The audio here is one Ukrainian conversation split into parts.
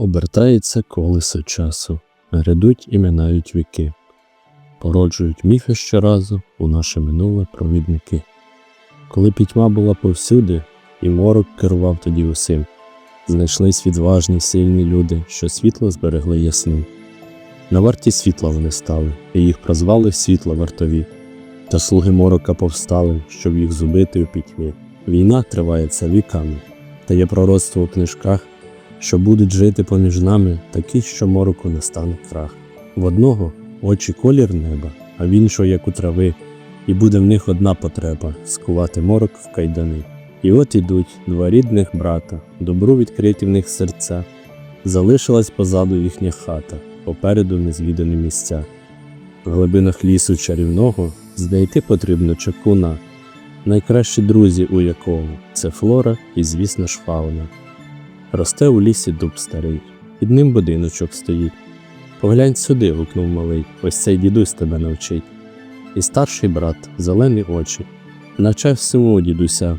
Обертається колесо часу, грядуть і минають віки, породжують міфи щоразу у наше минуле провідники. Коли пітьма була повсюди, і морок керував тоді усім, знайшлись відважні сильні люди, що світло зберегли ясним. На варті світла вони стали, і їх прозвали світла вартові. Та слуги морока повстали, щоб їх зубити у пітьмі. Війна тривається віками, та є пророцтво у книжках, що будуть жити поміж нами такі, що мороку не стане крах. В одного очі колір неба, а в іншого як у трави, і буде в них одна потреба скувати морок в кайдани. І от ідуть два рідних брата, добру відкриті в них серця. Залишилась позаду їхня хата, попереду незвідані місця. В глибинах лісу чарівного знайти потрібно чакуна, найкращі друзі у якого це флора і, звісно ж, фауна. Росте у лісі дуб старий, під ним будиночок стоїть. Поглянь сюди, гукнув малий, ось цей дідусь тебе навчить. І старший брат, зелені очі, навчав всьому дідуся.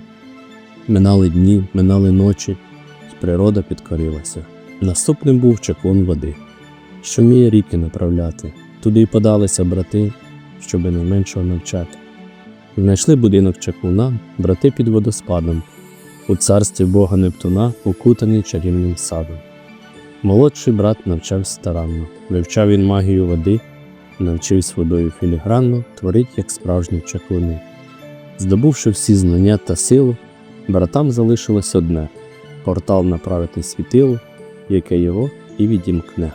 Минали дні, минали ночі, і природа підкорилася. Наступним був чаклун води, що вміє ріки направляти. Туди й подалися брати, щоби найменшого навчати. Знайшли будинок чаклуна, брати під водоспадом, у царстві бога Нептуна, укутаний чарівним садом. Молодший брат навчався старанно, вивчав він магію води, навчився водою філігранно, творить як справжні чаклуни. Здобувши всі знання та силу, братам залишилось одне портал направити світило, яке його і відімкне.